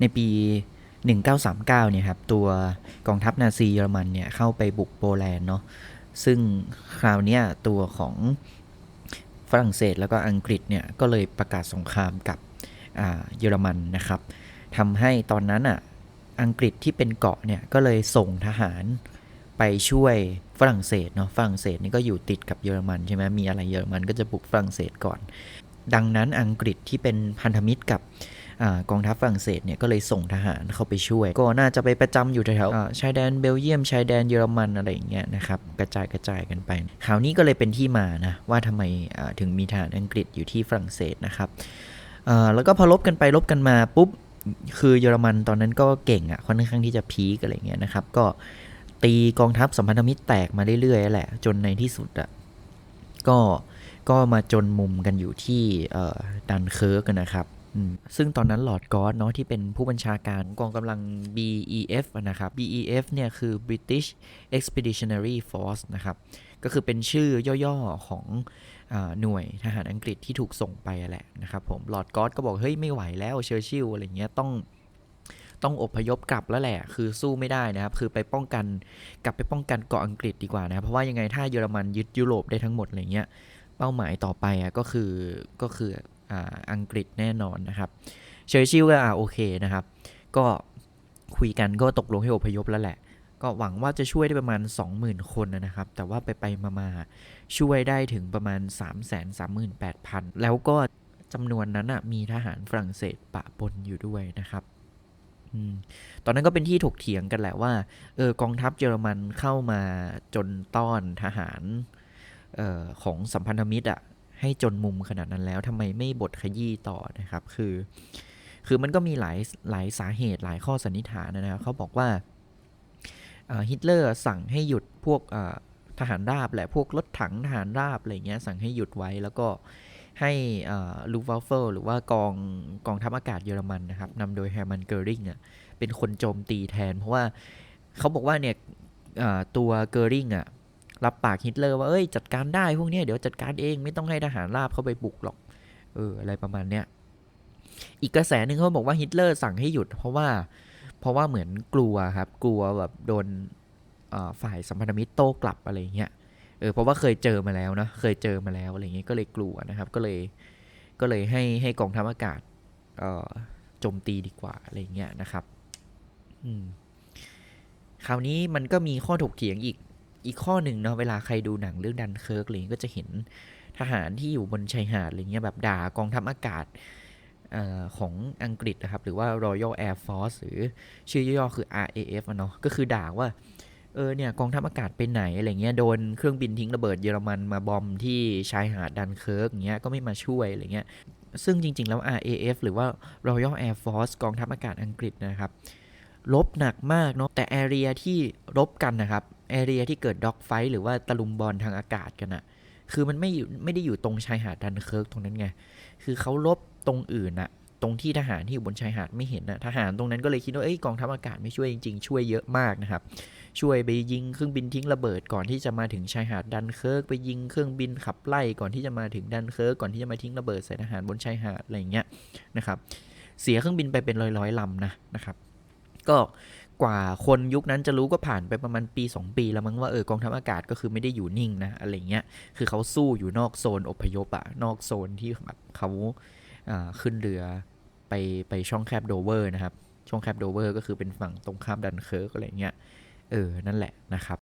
ในปี 1939เนี่ยครับตัวกองทัพนาซีเยอรมันเนี่ยเข้าไปบุกโปแลนด์เนาะซึ่งคราวนี้ตัวของฝรั่งเศสแล้วก็อังกฤษเนี่ยก็เลยประกาศสงครามกับเยอรมันนะครับทำให้ตอนนั้นอะอังกฤษที่เป็นเกาะเนี่ยก็เลยส่งทหารไปช่วยฝรั่งเศสเนาะฝรั่งเศสนี่ก็อยู่ติดกับเยอรมันใช่ไหมมีอะไรเยอรมันก็จะบุกฝรั่งเศสก่อน ดังนั้นอังกฤษที่เป็นพันธมิตรกับ อกองทัพฝรั่งเศสเนี่ยก็เลยส่งทหารเข้าไปช่วย ก็น่าจะไปประจำอยู่แถวชายแดนเบลเยียมชายแดนเยอรมันอะไรอย่างเงี้ยนะครับกระจายกระจายกันไปคราวนี้ก็เลยเป็นที่มานะว่าทำไมถึงมีทหารอังกฤษอยู่ที่ฝรั่งเศสนะครับแล้วก็พอลบกันไปลบกันมาปุ๊บคือเยอรมันตอนนั้นก็เก่งอะ่ะค่อนข้างที่จะพีกอะไรเงี้ยนะครับก็ตีกองทัพสัมพันธมิตรแตกมาเรื่อยๆแหละจนในที่สุดอะ่ะก็ก็มาจนมุมกันอยู่ที่ดันเคิร์กนะครับ ซึ่งตอนนั้นหลอดกอสเนาะที่เป็นผู้บัญชาการกองกำลัง BEF นะครับ BEF เนี่ยคือ British Expeditionary Force นะครับ ก็คือเป็นชื่อย่อๆของอหน่วยทหารอังกฤษที่ถูกส่งไปแหละนะครับผมหลอดกอสก็บอก เฮ้ย ไม่ไหวแล้วเชอร์ชิลอะไรเงี้ยต้องต้องอพยพกลับแล้วแหละ คือสู้ไม่ได้นะครับ คือไปป้องกันกลับไปป้องกันเกาะอังกฤษดีกว่านะ เพราะว่ายังไงถ้าเยอรมันยึดยุโรปได้ทั้งหมดอะไรเงี้ย เป้าหมายต่อไปอะก็คือก็คือ อังกฤษแน่นอนนะครับเชอร์ชิลก็อ่าโอเคนะครับ ก็คุยกันก็ตกลงให้อพยพแล้วแหละ ก็หวังว่าจะช่วยได้ประมาณ 20,000 คนนะครับ แต่ว่าไปไปมามาช่วยได้ถึงประมาณ 3 3 8 0 0 0 แล้วก็จำนวนนั้นอะมีทหารฝรั่งเศสปะปนอยู่ด้วยนะครับอตอนนั้นก็เป็นที่ถกเถียงกันแหละว่าเออกองทัพเยอรมันเข้ามาจนต้อนทหารออของสัมพันธมิตรอะ ให้จนมุมขนาดนั้นแล้วทำไมไม่บทขยี้ต่อนะครับ คือ คือมันก็มีหลายหลายสาเหตุหลายข้อสันนิษฐานนะครับเขาบอกว่าฮิตเลอร์สั่งให้หยุดพวกทหารราบแหละพวกรถถังทหารราบอะไรเงี้ยสั่งให้หยุดไว้แล้วก็ให้ลูฟวาเฟลหรือว่ากองกองทัพอากาศเยอรมันนะครับนำโดยแฮร์มันเกอริงอะเป็นคนโจมตีแทน เพราะว่าเขาบอกว่าเนี่ยตัวเกอริงอะ รับปากฮิตเลอร์ว่าเอ้ยจัดการได้พวกนี้เดี๋ยวจัดการเองไม่ต้องให้ทหารราบเข้าไปบุกหรอก เอออะไรประมาณเนี้ยอีกกระแสหนึ่งเขาบอกว่าฮิตเลอร์สั่งให้หยุด เพราะว่าเพราะว่าเหมือนกลัวครับ กลัวแบบโดนฝ่ายสัมพันธมิตรโต้กลับอะไรเงี้ยเออเพราะว่าเคยเจอมาแล้วนะเคยเจอมาแล้วอะไรเงี้ยก็เลยกลัวนะครับ ก็เลยก็เลยให้ให้กองทัพอากาศโจมตีดีกว่าอะไรเงี้ยนะครับอืมคราวนี้มันก็มีข้อถกเถียงอีก อีกข้อหนึ่งเนาะเวลาใครดูหนังเรื่องดันเคิร์กอะไรเงี้ยก็จะเห็นทหารที่อยู่บนชายหาดอะไรเงี้ยแบบด่ากองทัพอากาศออของอังกฤษนะครับ หรือว่า Royal Air Force หรือชื่อย่อๆคือ RAF อะเนาะก็คือด่าว่าเออเนี่ยกองทัพอากาศไปไหนอะไรเงี้ยโดนเครื่องบินทิ้งระเบิดเยอรมันมาบอมที่ชายหาดดันเคิร์กอย่างเงี้ยก็ไม่มาช่วยอะไรเงี้ยซึ่งจริง ๆ แล้ว RAF หรือว่า Royal Air Force กองทัพอากาศอังกฤษนะครับ ลบหนักมากเนาะแต่แอเรียที่รบกันนะครับ แอเรียที่เกิดด็อกไฟหรือว่าตะลุมบอลทางอากาศกันอะคือมันไม่อยู่ไม่ได้อยู่ตรงชายหาดดันเคิร์กตรงนั้นไง คือเขาลบตรงอื่นอะตรงที่ทหารที่อยู่บนชายหาดไม่เห็นนะทหารตรงนั้นก็เลยคิดว่าเอ้ยกองทัพอากาศไม่ช่วยจริงๆ ช่วยเยอะมากนะครับ ช่วยไปยิงเครื่องบินทิ้งระเบิดก่อนที่จะมาถึงชายหาดดันเคิร์กไปยิงเครื่องบินขับไล่ก่อนที่จะมาถึงดันเคิร์กก่อนที่จะมาทิ้งระเบิดใส่ทหารบนชายหาดอะไรอย่างเงี้ยนะครับ เสียเครื่องบินไปเป็นร้อยๆลำนะนะครับ ก็ กว่าคนยุคนั้นจะรู้ก็ผ่านไปประมาณปี 2 ปีแล้วมั้งว่าเออกองทัพอากาศก็คือไม่ได้อยู่นิ่งนะอะไรเงี้ยคือเขาสู้อยู่นอกโซนอพยพอะนอกโซนที่แบบเขาอ่าขึ้นเรือไปไปช่องแคบโดเวอร์นะครับช่องแคบโดเวอร์ก็คือเป็นฝั่งตรงข้ามดันเคิร์กอะไรเงี้ยเออนั่นแหละนะครับ